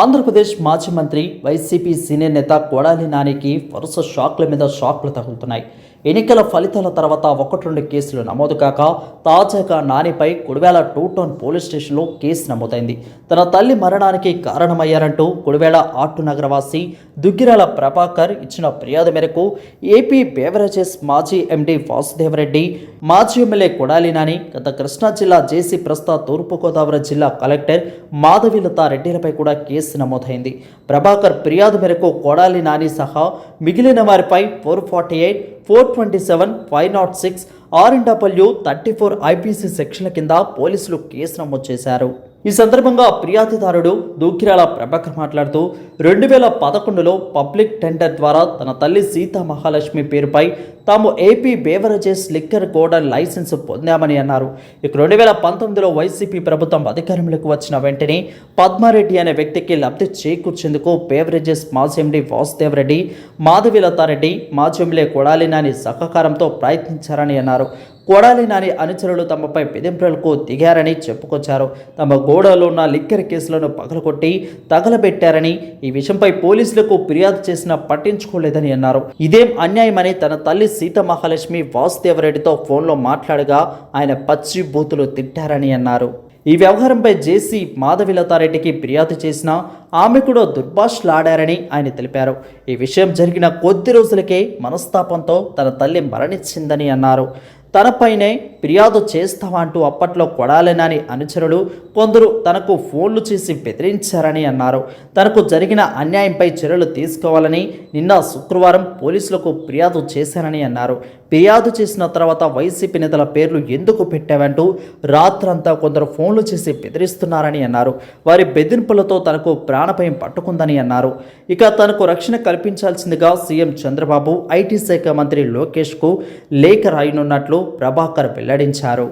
ఆంధ్రప్రదేశ్ మాజీ మంత్రి YCP senior నేత కొడాలి నానికి వరుస షాక్ల మీద షాక్లు తగులుతున్నాయి. ఎన్నికల ఫలితాల తర్వాత ఒకటి రెండు కేసులు నమోదు కాక తాజాగా నానిపై కుడివేల టూ టౌన్ పోలీస్ స్టేషన్లో కేసు నమోదైంది. తన తల్లి మరణానికి కారణమయ్యారంటూ కుడివేల ఆటు నగరవాసి దుగ్గిరాల ప్రభాకర్ ఇచ్చిన ఫిర్యాదు మేరకు ఏపీ బేవరేజెస్ మాజీ ఎండీ వాసుదేవరెడ్డి మాజీ ఎమ్మెల్యే కొడాలి నాని గత కృష్ణా జిల్లా జేసీ ప్రస్తుత తూర్పుగోదావరి జిల్లా కలెక్టర్ మాధవిలత రెడ్డిలపై కూడా కేసు నమోదైంది. ప్రభాకర్ ఫిర్యాదు మేరకు కొడాలి నాని సహా మిగిలిన వారిపై four forty eight four twenty seven five nought six RNW thirty four IPC సెక్షన్ల కింద పోలీసులు కేసు నమోదు చేశారు. ఈ సందర్భంగా ఫిర్యాదుదారుడు దూకిరాల ప్రభాకర్ మాట్లాడుతూ రెండు వేల పదకొండులో పబ్లిక్ టెండర్ ద్వారా తన తల్లి సీతా మహాలక్ష్మి పేరుపై తాము AP beverages liquor godown licence పొందామని అన్నారు. ఇక రెండు వేల పంతొమ్మిదిలో వైసీపీ ప్రభుత్వం అధికారంలోకి వచ్చిన వెంటనే పద్మారెడ్డి అనే వ్యక్తికి లబ్ధి చేకూర్చేందుకు బేవరేజెస్ మాజీ ఎండీ వాసుదేవరెడ్డి మాధవిలతారెడ్డి మాజీ ఎమ్మెల్యే కొడాలి నాని సహకారంతో ప్రయత్నించారని అన్నారు. కొడాలి నాని అనుచరులు తమపై బెదింపులకు దిగారని చెప్పుకొచ్చారు. తమ గోడలో ఉన్న లిక్కర్ కేసులను పగలగొట్టి తగలబెట్టారని ఈ విషయంపై పోలీసులకు ఫిర్యాదు చేసినా పట్టించుకోలేదని అన్నారు. ఇదేం అన్యాయమని తన తల్లి సీత మహాలక్ష్మి వాసుదేవరెడ్డితో ఫోన్లో మాట్లాడగా ఆయన పచ్చి బూతులు తిట్టారని అన్నారు. ఈ వ్యవహారంపై జేసీ మాధవిలతారెడ్డికి ఫిర్యాదు చేసినా ఆమె కూడా దుర్భాషలాడారని ఆయన తెలిపారు. ఈ విషయం జరిగిన కొద్ది రోజులకే మనస్తాపంతో తన తల్లి మరణించిందని అన్నారు. తనపైనే ఫిర్యాదు చేస్తావా అంటూ అప్పట్లో కొడాలేనని అనుచరులు కొందరు తనకు ఫోన్లు చేసి బెదిరించారని అన్నారు. తనకు జరిగిన అన్యాయంపై చర్యలు తీసుకోవాలని నిన్న శుక్రవారం పోలీసులకు ఫిర్యాదు చేశానని అన్నారు. ఫిర్యాదు చేసిన తర్వాత వైసీపీ నేతల పేర్లు ఎందుకు పెట్టావంటూ రాత్రంతా కొందరు ఫోన్లు చేసి బెదిరిస్తున్నారని అన్నారు. వారి బెదిరింపులతో తనకు ప్రాణభయం పట్టుకుందని అన్నారు. ఇక తనకు రక్షణ కల్పించాల్సిందిగా సీఎం చంద్రబాబు ఐటీ శాఖ మంత్రి లోకేష్కు లేఖ రాయనున్నట్లు ప్రభాకర్ వెల్లడించారు.